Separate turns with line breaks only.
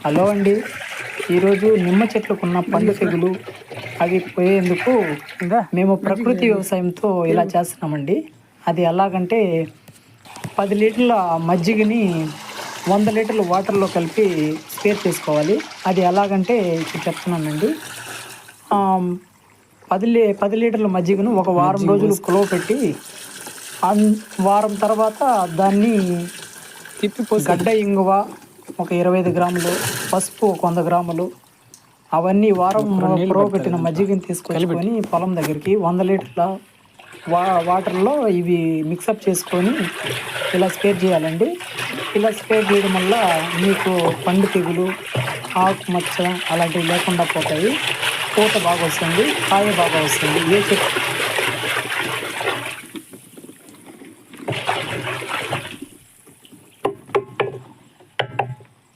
Hello అండి. ఈరోజు నిమ్మ చెట్లకున్న పండు తెగులు అవి పోయేందుకు
ఇంకా
మేము ప్రకృతి వ్యవసాయంతో ఇలా చేస్తున్నామండి. అది ఎలాగంటే పది లీటర్ల మజ్జిగని వంద లీటర్ల వాటర్లో కలిపి స్పేర్ చేసుకోవాలి. అది ఎలాగంటే ఇప్పుడు చెప్తున్నానండి. పది లీ పది లీటర్ల మజ్జిగను ఒక వారం రోజులు కులవ పెట్టి వారం తర్వాత దాన్ని గడ్డ ఇంగువ ఒక ఇరవై ఐదు గ్రాములు పసుపు ఒక వంద గ్రాములు. అవన్నీ వారం పురవ పెట్టిన మజ్జిగని తీసుకొని పొలం దగ్గరికి వంద లీటర్ల వా వాటర్లో ఇవి మిక్సప్ చేసుకొని ఇలా స్పేర్ చేయాలండి. ఇలా స్ప్రే చేయడం వల్ల మీకు పండు తెగులు ఆకుమచ్చ అలాంటివి లేకుండా పోతాయి. పూత బాగా వస్తుంది కాయ బాగా వస్తుంది. ఏ చెట్టు